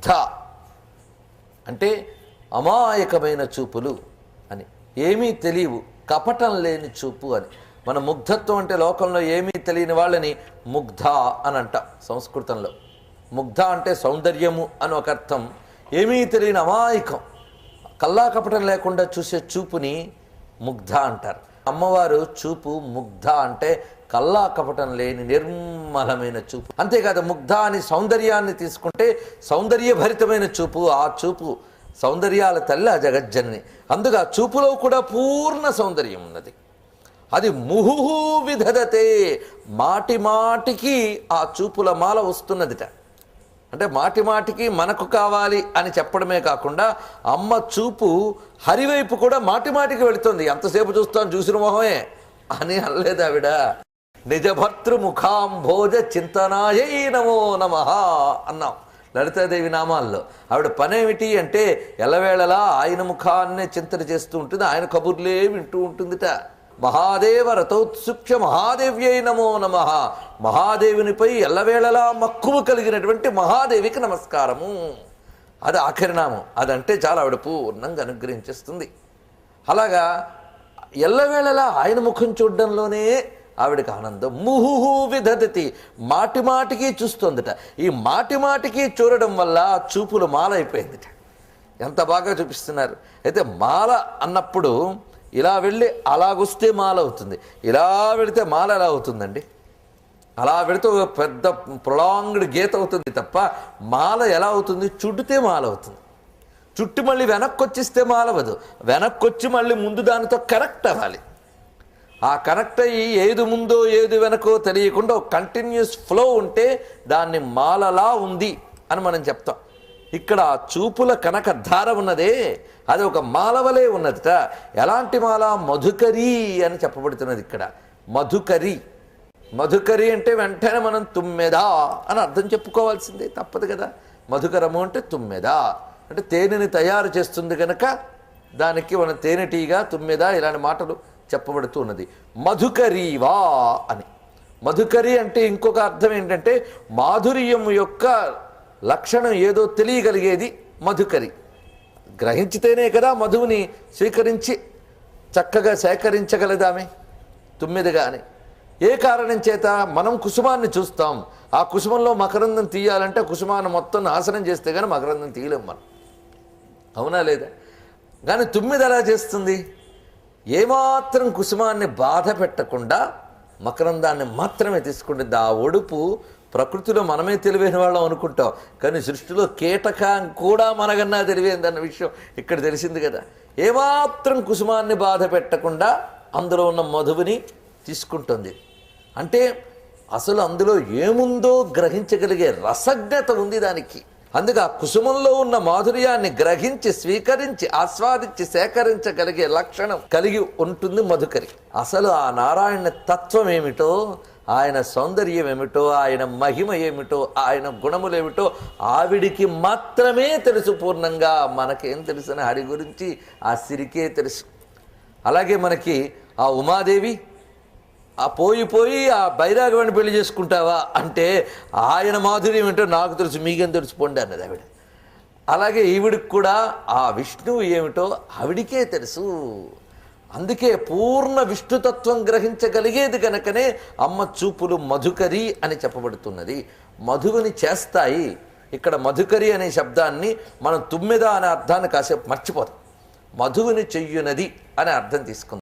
ముగ్ధ అంటే అమాయకమైన చూపులు అని. ఏమీ తెలియవు కపటం లేని చూపు అని. మన ముగ్ధత్వం అంటే లోకంలో ఏమీ తెలియని వాళ్ళని ముగ్ధ అని అంట సంస్కృతంలో. ముగ్ధ అంటే సౌందర్యము అని ఒక అర్థం. ఏమీ తెలియని అమాయకం. కల్లా కపటం లేకుండా చూసే చూపుని ముగ్ధ అంటారు. అమ్మవారు చూపు ముగ్ధ అంటే కల్లా కపటం లేని నిర్మలమైన చూపు. అంతేకాదు ముగ్ధ అని సౌందర్యాన్ని తీసుకుంటే సౌందర్యభరితమైన చూపు ఆ చూపు సౌందర్యాల తల్లి ఆ జగజ్జనని. అందుకు ఆ చూపులో కూడా పూర్ణ సౌందర్యం ఉన్నది. అది ముహుహు విధదతే మాటి మాటికి ఆ చూపుల మాల వస్తున్నదిట. అంటే మాటి మాటికి మనకు కావాలి అని చెప్పడమే కాకుండా అమ్మ చూపు హరివైపు కూడా మాటి మాటికి వెళుతుంది. ఎంతసేపు చూస్తాను చూసిన మొహమే అని అనలేదు ఆవిడ. నిజభర్తృ ముఖాంభోజ చింతనాయై నమో నమ అన్నాం లలితాదేవి నామాల్లో. ఆవిడ పనేమిటి అంటే ఎల్లవేళలా ఆయన ముఖాన్నే చింతన చేస్తూ ఉంటుంది ఆయన కబుర్లే వింటూ ఉంటుందిట. మహాదేవ రథోత్సుక్ష మహాదేవ్యై నమో నమ మహాదేవునిపై ఎల్లవేళలా మక్కువ కలిగినటువంటి మహాదేవికి నమస్కారము. అది ఆఖరినామం అదంటే చాలా ఆవిడ పూర్ణంగా అనుగ్రహించేస్తుంది. అలాగా ఎల్లవేళలా ఆయన ముఖం చూడడంలోనే ఆవిడకి ఆనందం. ముహుహు విధదతి మాటి మాటికి చూస్తోందిట. ఈ మాటి మాటికి చూడడం వల్ల చూపులు మాల అయిపోయిందిట ఎంత బాగా చూపిస్తున్నారు. అయితే మాల అన్నప్పుడు ఇలా వెళ్ళి అలాగొస్తే మాల అవుతుంది ఇలా వెళితే మాల ఎలా అవుతుందండి? అలా పెడితే ఒక పెద్ద ప్రొలాంగ్డ్ గీత అవుతుంది తప్ప మాల ఎలా అవుతుంది? చుట్టితే మాల అవుతుంది. చుట్టి మళ్ళీ వెనక్కి వచ్చిస్తే మాలవదు వెనక్కి వచ్చి మళ్ళీ ముందు దానితో కరెక్ట్ అవ్వాలి. ఆ కనెక్ట్ అయ్యి ఏది ముందో ఏది వెనకో తెలియకుండా ఒక కంటిన్యూస్ ఫ్లో ఉంటే దాన్ని మాలలా ఉంది అని మనం చెప్తాం. ఇక్కడ చూపుల కనక ధార ఉన్నదే అది ఒక మాలవలే ఉన్నదిట. ఎలాంటి మాల? మధుకరి అని చెప్పబడుతున్నది ఇక్కడ. మధుకరి. మధుకరి అంటే వెంటనే మనం తుమ్మెదా అని అర్థం చెప్పుకోవాల్సిందే తప్పదు కదా. మధుకరము అంటే తుమ్మెదా. అంటే తేనెని తయారు చేస్తుంది కనుక దానికి మన తేనెటీగా తుమ్మెదా ఇలాంటి మాటలు చెప్పబడుతూ ఉన్నది. మధుకరీవా అని. మధుకరి అంటే ఇంకొక అర్థం ఏంటంటే మాధుర్యం యొక్క లక్షణం ఏదో తెలియగలిగేది మధుకరి. గ్రహించితేనే కదా మధువుని స్వీకరించి చక్కగా సేకరించగలదామే తుమ్మిదిగా అని ఏ కారణం చేత మనం కుసుమాన్ని చూస్తాం? ఆ కుసుమంలో మకరందం తీయాలంటే కుసుమాన్ని మొత్తం నాశనం చేస్తే కానీ మకరందం తీయలేం మనం. అవునా లేదా? కానీ తుమ్మిది ఎలా చేస్తుంది? ఏమాత్రం కుసుమాన్ని బాధ పెట్టకుండా మకరందాన్ని మాత్రమే తీసుకుంటుంది. ఆ ఒడుపు ప్రకృతిలో మనమే తెలివైన వాళ్ళం అనుకుంటాం. కానీ సృష్టిలో కీటకం కూడా మనకన్నా తెలివైందన్న విషయం ఇక్కడ తెలిసింది కదా. ఏమాత్రం కుసుమాన్ని బాధ పెట్టకుండా అందులో ఉన్న మధువుని తీసుకుంటుంది. అంటే అసలు అందులో ఏముందో గ్రహించగలిగే రసజ్ఞత ఉంది దానికి. అందుకే ఆ కుసుమంలో ఉన్న మాధుర్యాన్ని గ్రహించి స్వీకరించి ఆస్వాదించి సేకరించగలిగే లక్షణం కలిగి ఉంటుంది మధుకరి. అసలు ఆ నారాయణ తత్వం ఏమిటో ఆయన సౌందర్యం ఏమిటో ఆయన మహిమ ఏమిటో ఆయన గుణములేమిటో ఆవిడికి మాత్రమే తెలుసు పూర్ణంగా. మనకేం తెలుసు అని హరి గురించి ఆ సిరికే తెలుసు. అలాగే మనకి ఆ ఉమాదేవి ఆ పోయి పోయి ఆ బైరాగవాణ్ణి పెళ్ళి చేసుకుంటావా అంటే ఆయన మాధుర్యం ఏంటో నాకు తెలుసు మీకేం తెలుసుకోండి అన్నది ఆవిడ. అలాగే ఈవిడికి కూడా ఆ విష్ణువు ఏమిటో ఆవిడికే తెలుసు. అందుకే పూర్ణ విష్ణుతత్వం గ్రహించగలిగేది కనుకనే అమ్మ చూపులు మధుకరి అని చెప్పబడుతున్నది. మధువుని చేస్తాయి. ఇక్కడ మధుకరి అనే శబ్దాన్ని మనం తుమ్మెద అనే అర్థాన్ని కాసేపు మర్చిపోతాం మధువుని చెయ్యునది అనే అర్థం తీసుకుందాం.